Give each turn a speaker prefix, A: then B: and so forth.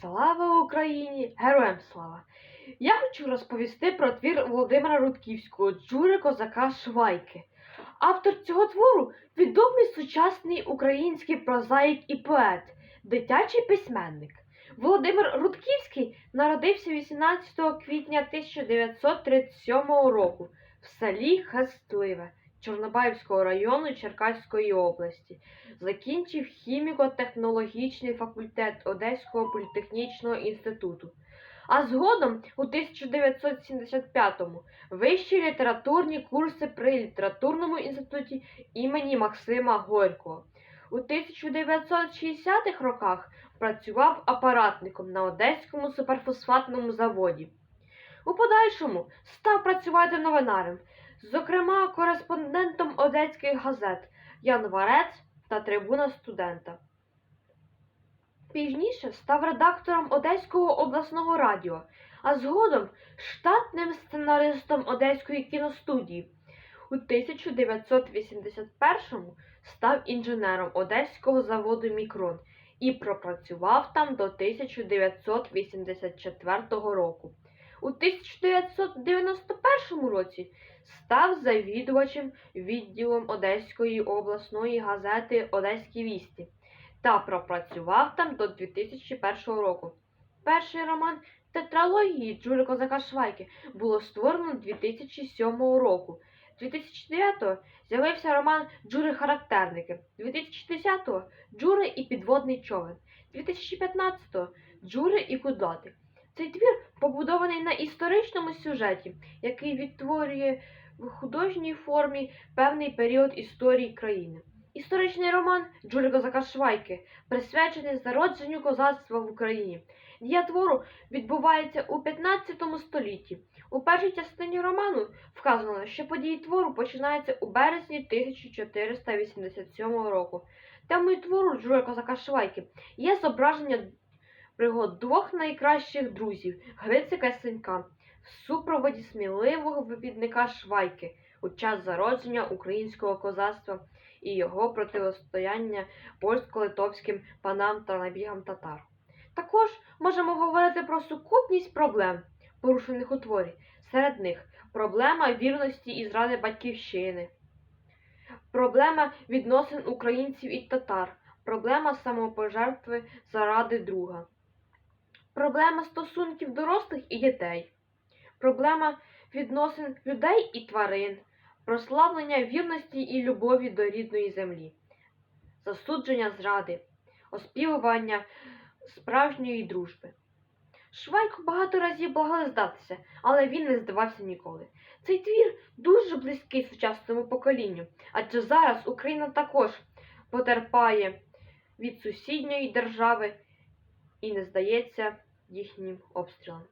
A: Слава Україні! Героям слава! Я хочу розповісти про твір Володимира Рудківського Джури Козака Швайки. Автор цього твору відомий сучасний український прозаїк і поет, дитячий письменник. Володимир Рудківський народився 18 квітня 1937 року в селі Хестливе Чорнобаївського району Черкаської області. Закінчив хіміко-технологічний факультет Одеського політехнічного інституту. А згодом у 1975-му вищі літературні курси при літературному інституті імені Максима Горького. У 1960-х роках працював апаратником на Одеському суперфосфатному заводі. У подальшому став працювати новинарем, зокрема кореспондентом одеських газет Ян Варець та Трибуна студента. Пізніше став редактором Одеського обласного радіо, а згодом штатним сценаристом Одеської кіностудії. У 1981-му став інженером Одеського заводу Мікрон і пропрацював там до 1984 року. У 1991 році став завідувачем відділом Одеської обласної газети Одеські вісті та пропрацював там до 2001 року. Перший роман тетралогії Джури Козака Швайки було створено 2007 року. 2009-го з'явився роман Джури Характерники, 2010-го Джури і підводний човен, 2015-го Джури і кудлати. Цей твір побудований на історичному сюжеті, який відтворює в художній формі певний період історії країни. Історичний роман Джури Козака Швайки присвячений зародженню козацтва в Україні. Дія твору відбувається у 15 столітті. У першій частині роману вказано, що події твору починаються у березні 1487 року. Темою твору Джури Козака Швайки є зображення пригод двох найкращих друзів Грицика і Сенька в супроводі сміливого вивідника Швайки у час зародження українського козацтва і його протистояння польсько-литовським панам та набігам татар. Також можемо говорити про сукупність проблем, порушених у творі. Серед них проблема вірності і зради батьківщини, проблема відносин українців і татар, проблема самопожертви заради друга, проблема стосунків дорослих і дітей, проблема відносин людей і тварин, прославлення вірності і любові до рідної землі, засудження зради, оспівування справжньої дружби. Швайко багато разів благали здатися, але він не здавався ніколи. Цей твір дуже близький сучасному поколінню, адже зараз Україна також потерпає від сусідньої держави і не здається їхнім обстрілам.